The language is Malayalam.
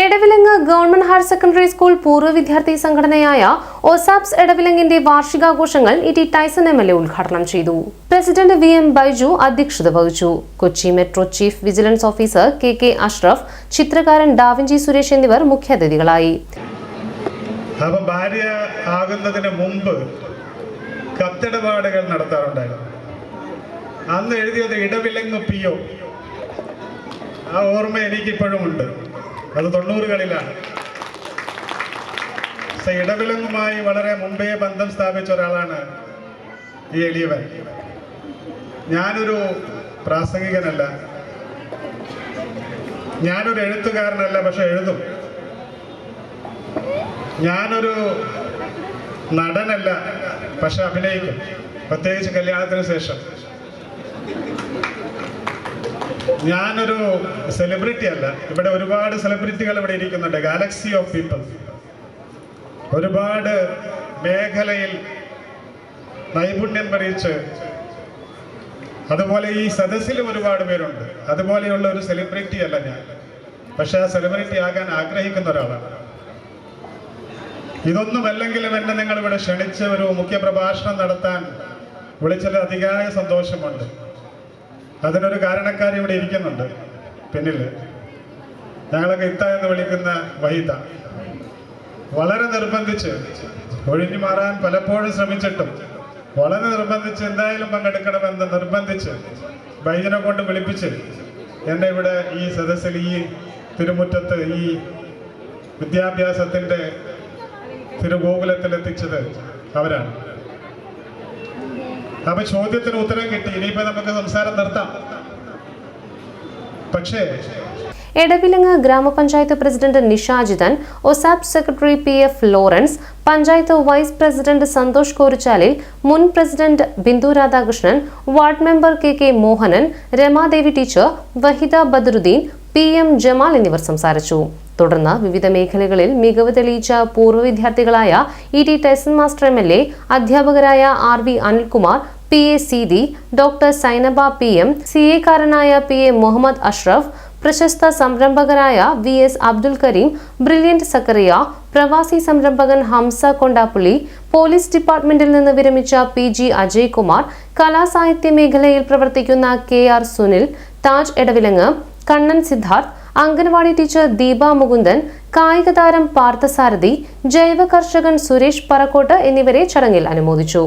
Edavilangu government higher secondary school പൂർവ വിദ്യാർത്ഥി സംഘടനയായ ഒസാപ്സ് എടവിലങ്ങിന്റെ വാർഷികാഘോഷങ്ങൾ E T Tyson M L A ഉദ്ഘാടനം ചെയ്തു. പ്രസിഡന്റ് വി എം ബൈജു അധ്യക്ഷത വഹിച്ചു. Kochi metro chief vigilance officer K K Ashraf ചിത്രകാരൻ ഡാവിൻജി സുരേഷ് എന്നിവർ മുഖ്യാതിഥികളായി. അപ്പൊ മുമ്പ് നടത്താറുണ്ടായിരുന്നു. അന്ന് ആ ഓർമ്മ എനിക്കിപ്പോഴും ഉണ്ട് അത് തൊണ്ണൂറുകളിലാണ്. സോ ഇടവിലങ്ങുമായി വളരെ മുമ്പേ ബന്ധം സ്ഥാപിച്ച ഒരാളാണ് ഈ എളിയവൻ. ഞാനൊരു പ്രാസംഗികനല്ല. ഞാനൊരു എഴുത്തുകാരനല്ല പക്ഷെ എഴുതും. ഞാനൊരു നടനല്ല പക്ഷെ അഭിനയിക്കും. പ്രത്യേകിച്ച് കല്യാണത്തിന് ശേഷം. ഞാനൊരു സെലിബ്രിറ്റി അല്ല. ഇവിടെ ഒരുപാട് സെലിബ്രിറ്റികൾ ഇവിടെ ഇരിക്കുന്നുണ്ട്. ഗാലക്സി ഓഫ് പീപ്പിൾ ഒരുപാട് മേഖലയിൽ നൈപുണ്യം പരീച്ച് അതുപോലെ ഈ സദസ്സിലും ഒരുപാട് പേരുണ്ട്. അതുപോലെയുള്ള ഒരു സെലിബ്രിറ്റി അല്ല ഞാൻ. പക്ഷെ ആ സെലിബ്രിറ്റി ആകാൻ ആഗ്രഹിക്കുന്ന ഒരാളാണ്. ഇതൊന്നുമല്ലെങ്കിലും എന്നെ നിങ്ങൾ ഇവിടെ ക്ഷണിച്ച് ഒരു മുഖ്യ പ്രഭാഷണം നടത്താൻ വിളിച്ചത് അതികായ സന്തോഷമുണ്ട്. അതിനൊരു കാരണക്കാരി ഇവിടെ ഇരിക്കുന്നുണ്ട്. പിന്നിൽ ഞങ്ങളൊക്കെ ഇത്ത എന്ന് വിളിക്കുന്ന വൈത വളരെ നിർബന്ധിച്ച് ഒഴിഞ്ഞു മാറാൻ പലപ്പോഴും ശ്രമിച്ചിട്ടും വളരെ നിർബന്ധിച്ച് എന്തായാലും പങ്കെടുക്കണമെന്ന് നിർബന്ധിച്ച് ബൈജനെ കൊണ്ട് വിളിപ്പിച്ച് എന്നെ ഇവിടെ ഈ സദസ്സിൽ ഈ തിരുമുറ്റത്ത് ഈ വിദ്യാഭ്യാസത്തിന്റെ തിരുഗോകുലത്തിൽ എത്തിച്ചത് അവരാണ്. അപ്പൊ ചോദ്യത്തിന് ഉത്തരം കിട്ടി. ഇനിയിപ്പോ നമുക്ക് സംസാരം നിർത്താം. പക്ഷേ എടവിലങ്ങ് ഗ്രാമപഞ്ചായത്ത് president Nishajithan Osap secretary P F Lawrence panchayat vice president Santhosh Korichalil മുൻ president Bindu Radhakrishnan ward member K K Mohanan Ramadevi teacher Vahida Badaruddin P M Jamal എന്നിവർ സംസാരിച്ചു. തുടർന്ന് വിവിധ മേഖലകളിൽ മികവ് തെളിയിച്ച പൂർവ വിദ്യാർത്ഥികളായ E T Tyson master M L A അധ്യാപകരായ R V Anilkumar P A Seethi doctor Sainaba P M C എക്കാരനായ P A Muhammad Ashraf പ്രശസ്ത സംരംഭകരായ V S Abdul Kareem brilliant Zakariya പ്രവാസി സംരംഭകൻ ഹംസ കൊണ്ടാപ്പുള്ളി പോലീസ് ഡിപ്പാർട്ട്മെന്റിൽ നിന്ന് വിരമിച്ച പി ജി അജയ്കുമാർ കലാസാഹിത്യ മേഖലയിൽ പ്രവർത്തിക്കുന്ന K R Sunil Taj Edavilangu Kannan Siddharth anganwadi teacher Deepa Mukundan കായിക താരം പാർത്ഥസാരഥി ജൈവ കർഷകൻ സുരേഷ് പറക്കോട്ട് എന്നിവരെ ചടങ്ങിൽ അനുമോദിച്ചു.